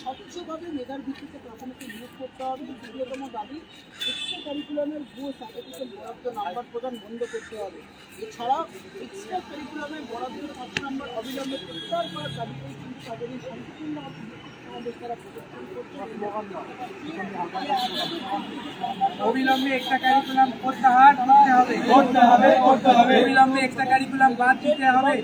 স্বচ্ছভাবে মেধার ভিত্তিতে প্রাথমিক নিয়োগ করতে হবে দ্বিতীয়তম দাবি এক্সট্রা কারিকুলামের ভুয়ো সার্টিফিকেট বরাদ্দ নাম্বার প্রদান বন্ধ করতে হবে এছাড়াও এক্সট্রা কারিকুলামের বরাদ্দ পাঁচ নম্বর অবিলম্বে প্রত্যাহার করার দাবিতেই কিন্তু তাদের এই সম্পূর্ণ সমাবেশ তারা প্রদর্শন করছে অবিলম্বে এক্সট্রা কারিকুলাম করতে হবে করতে হবে। করতে হবে অবিলম্বে এক্সট্রা কারিকুলাম বাদ দিতে হবে।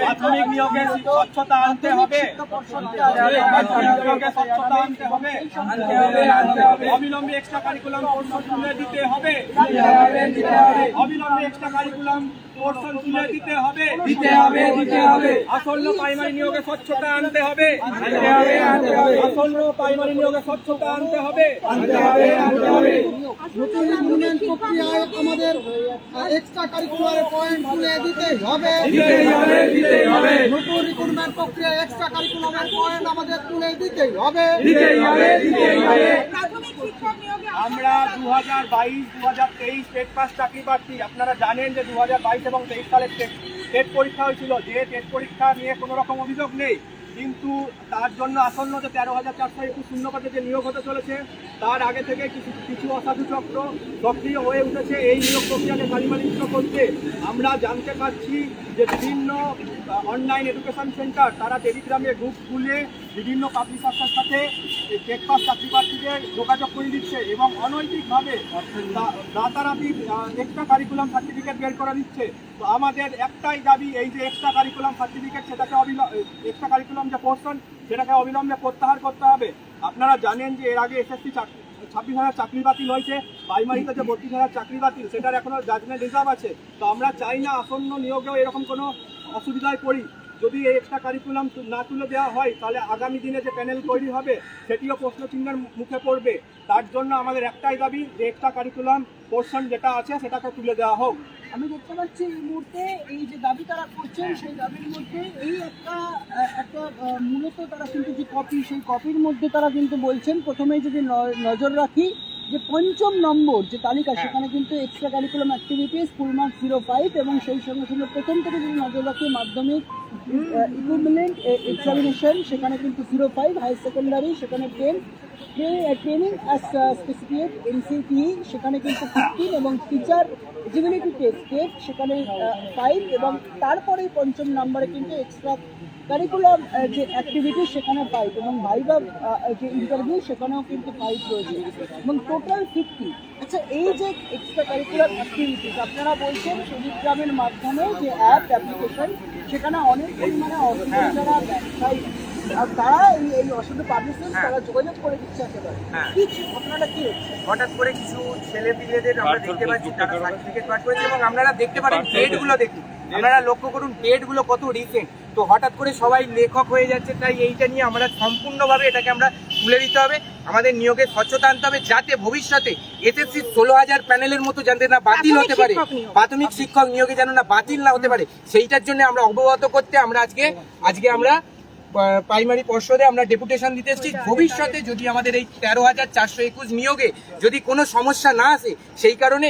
প্রাথমিক নিয়োগে স্বচ্ছতা আনতে হবে। স্বচ্ছতা আনতে হবে। আনতে হবে। আনতে হবে অবিলম্বে এক্সট্রা কারিকুলাম পোর্শন তুলে দিতে হবে। দিতে হবে দিতে হবে। অবিলম্বে এক্সট্রা কারিকুলাম পোর্শন তুলে দিতে হবে। দিতে হবে দিতে হবে। আসন্ন প্রাইমারি নিয়োগে স্বচ্ছতা আনতে হবে। আনতে হবে আনতে হবে। আসন্ন প্রাইমারি নিয়োগে স্বচ্ছতা আনতে হবে। আনতে হবে আনতে হবে। নতুন প্রক্রিয়ায় আমাদের এক্সট্রা কারিকুলার পয়েন্ট তুলে দিতে হবে। দিতেই হবে দিতেই হবে। নতুন রিক্রুটমেন্ট প্রক্রিয়া এক্সট্রা কারিকুলামের পয়েন্ট আমাদের তুলে দিতেই হবে। দিতেই হবে দিতেই হবে। প্রাথমিক শিক্ষক নিয়োগে আমরা দু হাজার বাইশ দু হাজার তেইশ টেট পাস চাকরি পাচ্ছি আপনারা জানেন যে দু হাজার বাইশ এবং তেইশ সালের টেট পরীক্ষা হয়েছিল। যে টেট পরীক্ষা নিয়ে কোনো রকম অভিযোগ নেই কিন্তু তার জন্য আসন্ন যে তেরো হাজার চারশো একুশ শূন্য পদে যে নিয়োগ হতে চলেছে, তার আগে থেকে কিছু কিছু অসাধু চক্র সক্রিয় হয়ে উঠেছে। এই নিয়োগ প্রক্রিয়াকে গালিমালিন্য করতে আমরা জানতে পারছি যে বিভিন্ন অনলাইন এডুকেশন সেন্টার তারা টেলিগ্রামে গ্রুপ খুলে বিভিন্ন পাবলিশার্সের সাথে টেট পাস চাকরি প্রার্থীদের যোগাযোগ করে দিচ্ছে এবং অনৈতিকভাবে রাতারাতি এক্সট্রা কারিকুলাম সার্টিফিকেট বের করে দিচ্ছে। তো আমাদের একটাই দাবি, এই যে এক্সট্রা কারিকুলাম সার্টিফিকেট সেটাকে অবিলম্ব এক্সট্রা কারিকুলাম যে পোর্শন সেটাকে অবিলম্বে প্রত্যাহার করতে হবে। আপনারা জানেন যে এর আগে এসএসসি ছাব্বিশ হাজার চাকরি বাতিল হয়েছে, প্রাইমারিতে যে বত্রিশ হাজার চাকরি বাতিল, সেটার এখনও জাজমেন্ট রিজার্ভ আছে। তো আমরা চাই না আসন্ন নিয়োগেও এরকম কোনো অসুবিধায় পড়ি। যদি এই এক্সট্রা কারিকুলাম না তুলে দেওয়া হয় তাহলে আগামী দিনে যে প্যানেল তৈরি হবে সেটিও প্রশ্নচিহ্নের মুখে পড়বে। তার জন্য আমাদের একটাই দাবি যে এক্সট্রা কারিকুলাম পোর্শন যেটা আছে সেটাকে তুলে দেওয়া হোক। আমি দেখতে পাচ্ছি এই মুহূর্তে এই যে দাবি তারা করছেন সেই দাবির মধ্যে এই একটা একটা মূলত তারা কিন্তু যে কপি সেই কপির মধ্যে তারা কিন্তু বলছেন প্রথমেই যদি নজর রাখি যে পঞ্চম নম্বর যে তালিকা সেখানে কিন্তু extra curriculum activities full mark zero five এবং সেই সঙ্গে সঙ্গে প্রথম থেকে যদি নজর রাখি মাধ্যমিক ইকুইভ্যালেন্ট এক্সামিনেশন সেখানে কিন্তু জিরো ফাইভ হায়ার সেকেন্ডারি সেখানে ten training as specific NCP সেখানে কিন্তু ফিফটিন এবং টিচার এলিজিবিলিটি টেস্ট টেট সেখানে ফাইভ এবং তারপরেই পঞ্চম নম্বরে কিন্তু এক্সট্রা কারিকুলাম যে অ্যাক্টিভিটি সেখানে ফাইভ এবং ভাইবা যে ইন্টারভিউ সেখানেও কিন্তু ফাইভ রয়েছে। এবং টোটাল ফিফটি আচ্ছা এই যে এক্সট্রা কারিকুলার অ্যাক্টিভিটিস আপনারা বলছেন টেলিগ্রামের মাধ্যমে যে অ্যাপ অ্যাপ্লিকেশন সেখানে অনেক পরিমাণে অসুবিধা যারা ব্যবসায়ী আর তারা এই এই অসাধু পাবলিশার তারা যোগাযোগ করে দিচ্ছে একেবারে। হ্যাঁ। কি আপনারা কি হচ্ছে? হঠাৎ করে কিছু ছেলে পিলেদের আমরা দেখতে পাচ্ছি তারা সার্টিফিকেট পাঠ করেছে এবং আপনারা দেখতে পারেন ডেটগুলো দেখুন। আপনারা লক্ষ্য করুন ডেটগুলো কত রিসেন্ট তো হঠাৎ করে সবাই লেখক হয়ে যাচ্ছে তাই এইটা নিয়ে আমরা সম্পূর্ণভাবে এটাকে আমরা তুলে দিতে হবে। আমাদের নিয়োগে স্বচ্ছতা আনতে হবে যাতে ভবিষ্যতে এসএসসি ষোলো হাজার প্যানেলের মতো যাতে না বাতিল হতে পারে প্রাথমিক শিক্ষক প্রাথমিক শিক্ষক নিয়োগে যেন না বাতিল না হতে পারে। সেইটার জন্য আমরা অবগত করতে আমরা আজকে আজকে আমরা প্রাইমারি পর্ষদে আমরা ডেপুটেশন দিতে এসেছি। ভবিষ্যতে যদি আমাদের এই তেরো হাজার চারশো একুশ নিয়োগে যদি কোনো সমস্যা না আসে, সেই কারণে